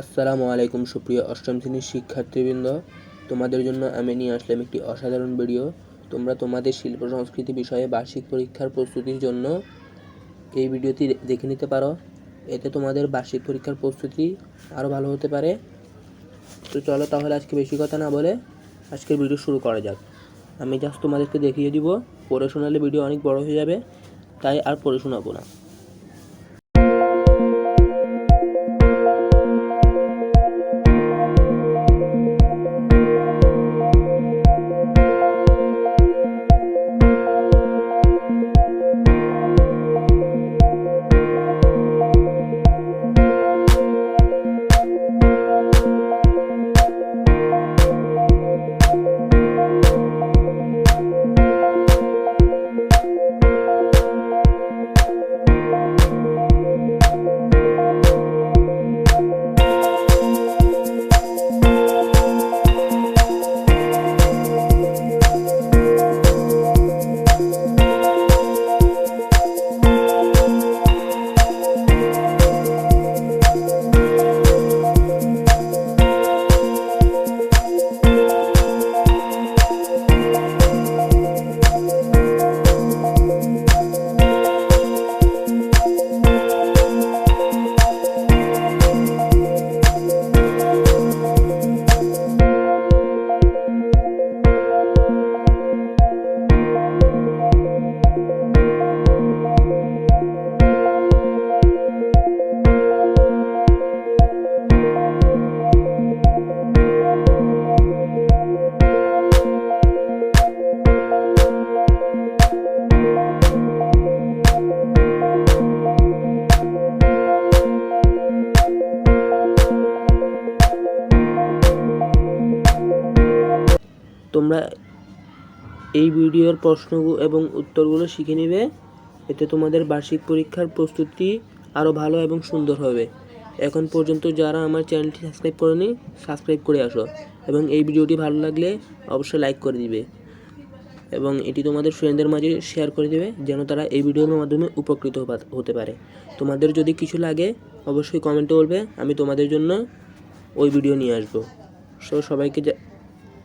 আসসালামু আলাইকুম সুপ্রিয় অষ্টম শ্রেণির শিক্ষার্থীবৃন্দ। তোমাদের জন্য আমি নিয়ে আসলাম একটি অসাধারণ ভিডিও। তোমরা তোমাদের শিল্প সংস্কৃতি বিষয়ে বার্ষিক পরীক্ষার প্রস্তুতির জন্য এই ভিডিওটি দেখে নিতে পারো। এতে তোমাদের বার্ষিক পরীক্ষার প্রস্তুতি আরও ভালো হতে পারে। তো চলো তাহলে আজকে বেশি কথা না বলে আজকের ভিডিও শুরু করা যাক। আমি জাস্ট তোমাদেরকে দেখিয়ে দিব পড়ে শোনালে ভিডিও অনেক বড় হয়ে যাবে, তাই আর পড়ে শোনাবো না। তোমরা এই ভিডিওর প্রশ্ন এবং উত্তরগুলো শিখে নেবে। এতে তোমাদের বার্ষিক পরীক্ষার প্রস্তুতি আরও ভালো এবং সুন্দর হবে। এখন পর্যন্ত যারা আমার চ্যানেলটি সাবস্ক্রাইব করেনি, সাবস্ক্রাইব করে আসো এবং এই ভিডিওটি ভালো লাগলে অবশ্যই লাইক করে দিবে এবং এটি তোমাদের ফ্রেন্ডদের মাঝে শেয়ার করে দেবে যেন তারা এই ভিডিওর মাধ্যমে উপকৃত হতে পারে। তোমাদের যদি কিছু লাগে, অবশ্যই কমেন্টে বলবে, আমি তোমাদের জন্য ওই ভিডিও নিয়ে আসব। সো সবাইকে